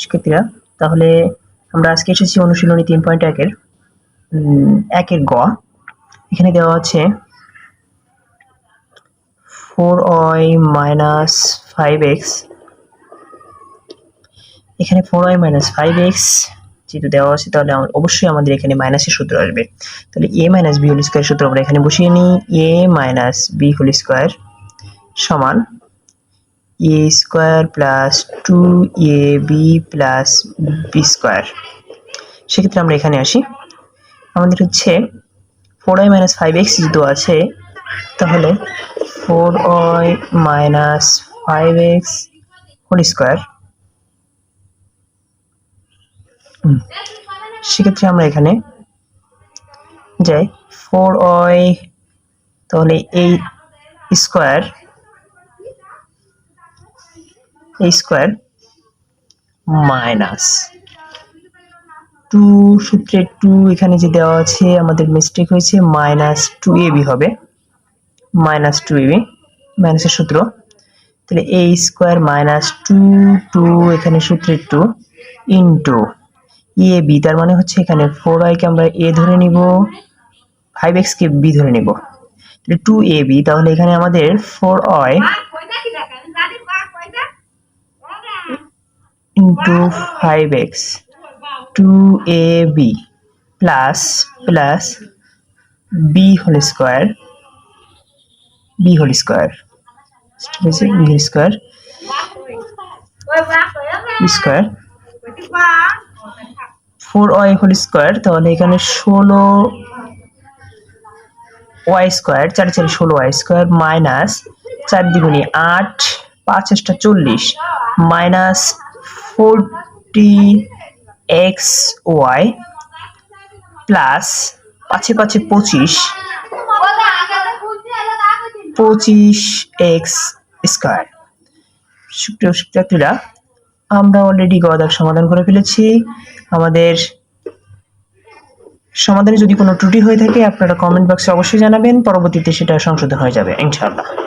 শিক্ষার্থীরা তাহলে আমরা আজকে এসেছি অনুশীলনী তিন পয়েন্ট একের একের গ। এখানে দেওয়া আছে four Y minus five X. এখানে four Y minus five X যেহেতু দেওয়া আছে, তাহলে অবশ্যই আমাদের এখানে মাইনাসের সূত্র আসবে। তাহলে A minus B whole square সূত্র আমরা এখানে বসিয়ে নিই। A minus B whole square সমান A square plus two A B plus B square সেক্ষেত্রে আমরা এখানে আসি। আমাদের হচ্ছে four Y minus five X যেহেতু আছে, তাহলে four Y minus five X whole square সেক্ষেত্রে আমরা এখানে যাই। ফোর ওয়াই তাহলে এই স্কোয়ার স্কোয়ার মাইনাস টু সূত্রে টু এখানে যে দেওয়া আছে, আমাদের মিস্টেক হয়েছে মাইনাস টু এ বি হবে। মাইনাস টু এ বি মাইনাসের সূত্র। তাহলে A square minus two two এখানে সূত্রে টু ইন্টু এ বি তার মানে হচ্ছে এখানে ফোর আইকে আমরা এ ধরে নিব ফাইভ এক্সকে বি ধরে নিব। তাহলে টু এ বি তাহলে এখানে আমাদের four I into five X two A B plus plus B whole square B whole square B whole square square four Y whole square তাহলে এখানে ষোলো ওয়াই স্কোয়ার চার চার ষোলো ওয়াই স্কোয়ার মাইনাস চার দ্বিগুণী আট, পাঁচ এক্সটা চল্লিশ minus forty X Y plus পাঁচে পাঁচে পঁচিশ পঁচিশ এক্স স্কোয়ার। সুপ্রিয় শিক্ষার্থীরা, আমরা অলরেডি গদার সমাধান করে ফেলেছি। আমাদের সমাধানে যদি কোনো ত্রুটি হয়ে থাকে, আপনারা কমেন্ট বক্সে অবশ্যই জানাবেন। পরবর্তীতে সেটা সংশোধন হয়ে যাবে, ইনশাআল্লাহ।